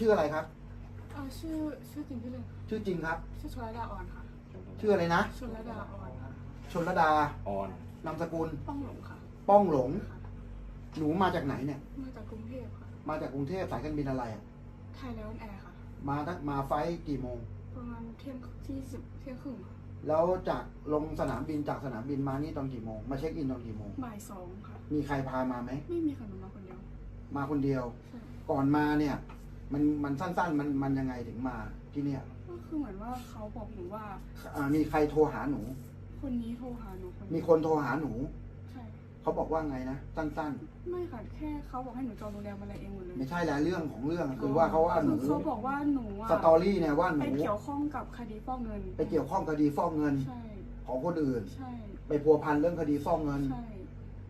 ชื่ออะไรครับ เอ่อชื่อชื่อจริงชื่อเลยชื่อจริงครับ ชื่อชลดาอ่อนค่ะชื่ออะไรนะ ชลดาอ่อนชนระดาออน นามสกุล ป้องหลงค่ะป้องหลงค่ะหนูมาจากไหนเนี่ย มาจากกรุงเทพค่ะมาจากกรุงเทพสายการบินอะไรอะไทยแล้วแอร์ค่ะ มาทั้งมาไฟล์กี่โมง ประมาณเที่ยงที่สิบเที่ยงครึ่งค่ะแล้วจากลงสนามบินจากสนามบินมานี่ตอนกี่โมง มาเช็คอินตอนกี่โมง บ่ายสองค่ะ มีใครพามาไหม ไม่มีค่ะหนูมาคนเดียวมาคนเดียว ใช่ก่อนมาเนี่ย มันมันสั้น ๆ มันมันยังไงถึงมาที่เนี่ยก็คือเหมือนว่าเขาบอกหนูว่า อ่ามีใครโทรหาหนู คนนี้โทรหาหนูคนมีเดียวคนโทรหาหนู ใช่เขาบอกว่าไงนะสั้น ไม่ค่ะแค่เขาบอกให้หนูจองโรงแรมอะไรเองหมดเลยๆ ไม่ใช่แล้วเรื่องของเรื่องคือว่าเขาว่าหนูคือเขาบอกว่าหนูอะสตอรี่เนี่ยว่าหไปนูเกี่ยวข้องกับคดีฟอกเงินไปเกี่ยวข้องคดีฟอกเงินใช่ของคนอื่น ใช่ไปพัวพันเรื่องคดีฟอกเงิน ใช่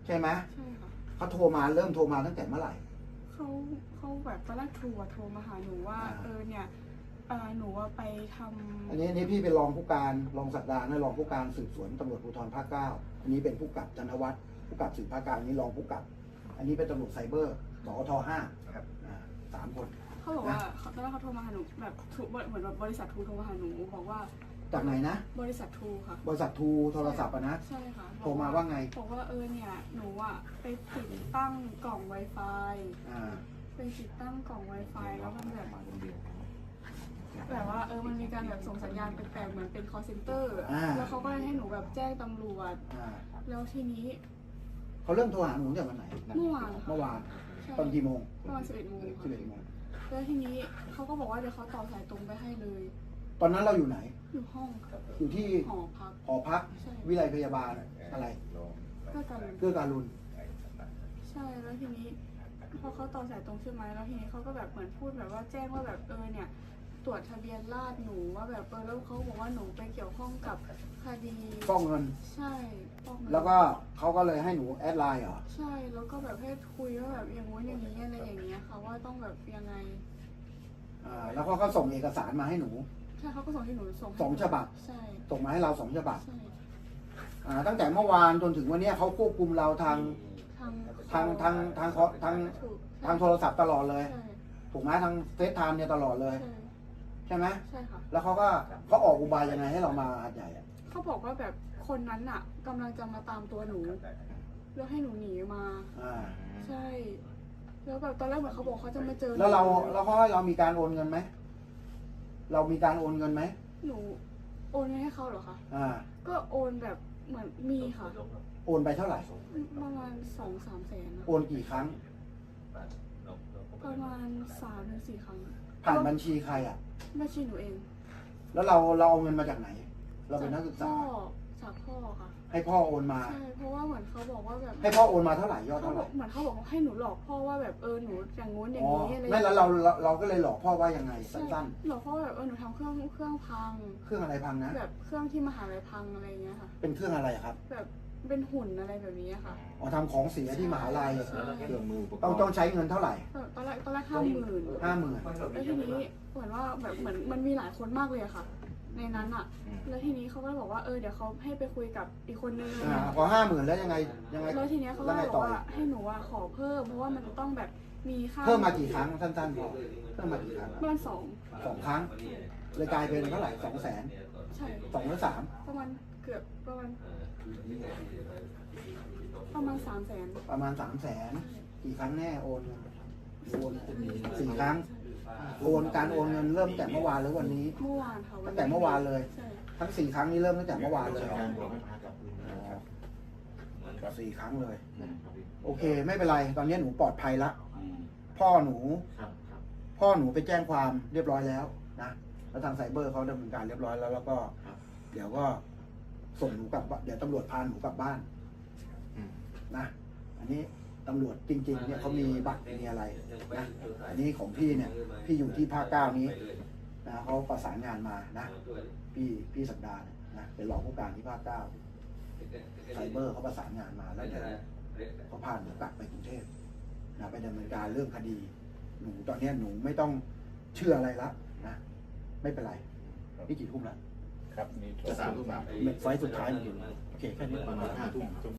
ใช่ไหมใช่ค่ะเขาโทรมาเริ่มโทรมาตั้งแต่เมื่อไหร่ เขาเขาแบบตอนแรกโทรอะโทรมาหาหนูว่าอ่า เออเนี่ยเออหนูว่าไปทำอันนี้อันนี้พี่เป็นรองผู้การรองสัปดาห์นะรองผู้การสืบสวนตำรวจภูธรภาคเก้าอันนี้เป็นผู้กับจันทวัฒน์ผู้กับสืบภาคเก้าอันนี้รองผู้กับ อันนี้เป็นตำรวจไซเบอร์สอทห้าครับ อ่าสามคน เขาบอกว่าเขาตอนแรกเขาโทรมาหาหนูแบบทูเหมือนแบบบริษัททูโทรมาหาหนูบอกว่า จากไหนนะ บริษัททูค่ะ บริษัททูโทรศัพท์อะนะ ใช่ค่ะโทรมาว่าไง บอกว่าเออเนี่ยหนูอะไปติดตั้งกล่อง Wi-Fi อ่าไปติดตั้งกล่อง Wi-Fi แล้วมันแบบมาคนเดียวแบบว่าเออมันมีการแบบส่งสัญญาณแปลกๆเหมือนเป็น call center อ่าแล้วเขาก็เลยให้หนูแบบแจ้งตำรวจ อ่าแล้วทีนี้เขาเริ่มโทรหาหนูตั้งแต่วันไหนเมื่อวานค่ะเมื่อวานใช่ตอนกี่โมงประมาณ11โมงสิบค่ะเอ็ดโมงแล้วทีนี้เขาก็บอกว่าเดี๋ยวเขาต่อสายตรงไปให้เลย ตอนนั้นเราอยู่ไหน อยู่ห้องค่ะอยู่ที่หอพักหอพักใช่วิไลพยาบาลอะไรเพื่อกันเพื่อการุณใช่แล้วทีนี้ พอเขาต่อสายตรงใช่ไหมแล้วทีนี้เขาก็แบบเหมือนพูดแบบว่าแจ้งว่าแบบเออเนี่ย ตรวจทะเบียนราษฎร์หนูว่าแบบเออแล้วเขาบอกว่าหนูไปเกี่ยวข้องกับคดีฟอกเงิน ใช่ฟอกเงินแล้วก็เขาก็เลยให้หนูแอดไลน์เหรอใช่แล้วก็แบบให้คุยว่าแบบอย่างงู้นอย่างนี้อะไรอย่างเงี้ยค่ะว่าต้องแบบยังไง อ่าแล้วก็เขาส่งเอกสารมาให้หนู ใช่เขาก็ส่งให้หนูส่งให้สองฉบับ ใช่ส่งมาให้เราสองฉบับใช่อ่าตั้งแต่เมื่อวานจนถึงวันเนี้ยเขาควบคุมเราทาง ทางทางทางทางทาง ถูกทางโทรศัพท์ตลอดเลย ใช่ถูกไหมทางเฟซไทม์เนี่ยตลอดเลย ใช่ใช่ไหมใช่ค่ะ แล้วเขาก็เขาออกอุบายยังไงให้เรามาหัดใหญ่อะเขาบอกว่าแบบคนนั้นอะกำลังจะมาตามตัวหนูแล้วให้หนูหนีมา อ่าใช่ แล้วแบบตอนแรกเหมือนเขาบอกเขาจะมาเจอหนูแล้วเราแล้วเขาให้เรามีการโอนเงินไหม เรามีการโอนเงินไหมหนูโอนเงินให้เขาเหรอคะ อ่า ก็โอนแบบเหมือนมีค่ะ โอนไปเท่าไหร่ ประมาณสองสามแสนนะโอนกี่ครั้ง ประมาณสามถึงสี่ครั้งผ่านบัญชีใครอะ บัญชีหนูเอง แล้วเราเราเอาเงินมาจากไหน เราเป็นนักศึกษาพ่อ จากพ่อค่ะให้พ่อโอนมา ใช่เพราะว่าเหมือนเขาบอกว่าแบบให้พ่อโอนมาเท่าไหร่ยอดเขาเท่าไหบร่อกเหมือนเขาบอกว่าให้หนูหลอกพ่อว่าแบบเออหนูอย่างงู้นอย่างอ๋อนี้อะไรไม่แล้วเราเราเราก็เลยหลอกพ่อว่ายังไงใช่สั้นหลอกพ่อว่าแบบเออหนูทำเครื่องเครื่องพัง ๆเครื่องอะไรพังนะ แบบเครื่องที่มหาลัยพังอะไรเงี้ยค่ะ เป็นเครื่องอะไรครับแบบเป็นหุ่นอะไรแบบนี้อะค่ะ อ๋อทำของเสียที่มหาลัยใช่ เครื่องมืออุปกรณ์ต้องต้องใช้เงินเท่าไหร่แบบตอนแรกตอนแรกห้าหมื่นห้าหมื่นแล้วทีนี้เหมือนว่าแบบเหมือนมันมีหลายคนมากเลยอะค่ะ ในนั้นอะอืม แล้วทีนี้เขาก็เลยบอกว่าเออเดี๋ยวเขาให้ไปคุยกับอีกคนนึงอ่าพอห้าหมื่นแล้วยังไงยังไงแล้วทีเนี้ยเขาก็แล้วเลไงยบต่ออกว่าให้หนูอะขอเพิ่มเพราะว่ามันจะต้องแบบมีค่าเพิ่มมากี่ครั้งสั้นๆพอเพิ่มมากี่ครั้งประมาณสองสองครั้งเลยกลายเป็นเท่าไหร่สองแสนใช่สองหรือสามประมาณเกือบประมาณประมาณสามแสนประมาณสามแสนกี่ครั้งแน่โอนเงินโอนสี่ครั้ง โอนการโอนเงินเริ่มแต่เมื่อวานหรือวันนี้ เมื่อวานค่ะตั้งแต่เมื่อวานเลย ใช่ทั้งสี่ครั้งนี้เริ่มตั้งแต่เมื่อวานเลยการบอกให้พากลับคืนนะครับสี่ครั้งเลย โอเค ไม่เป็นไร ตอนนี้หนูปลอดภัยละ พ่อหนู ครับครับพ่อหนูไปแจ้งความเรียบร้อยแล้วนะ แล้วทางไซเบอร์เขาดำเนินการเรียบร้อยแล้ว แล้วก็ ครับเดี๋ยวก็ส่งหนูกลับบ้านเดี๋ยวตำรวจพาหนูกลับบ้าน อืม นะ อันนี้ ตำรวจจริงๆเนี่ยเขามีบัตรมีอะไรนะอันนี้ของพี่เนี่ยพี่อยู่ที่ภาคเก้านี้นะเขาประสานงานมานะพี่พี่สัปดาห์เนี่ยนะเป็นรองผู้การที่ภาคเก้าไซเบอร์เขาประสานงานมาแล้วเดี๋ยวเขาพาหนูกลับไปกรุงเทพนะไปดำเนินการเรื่องคดี หนูตอนเนี้ยหนูไม่ต้องเชื่ออะไรละนะไม่เป็นไรนี่กี่ทุ่มแล้วครับนี่จะสามทุ่มสามไฟล์สุดท้ายมันอยู่โอเคแค่นี้ประมาณห้าทุ่ม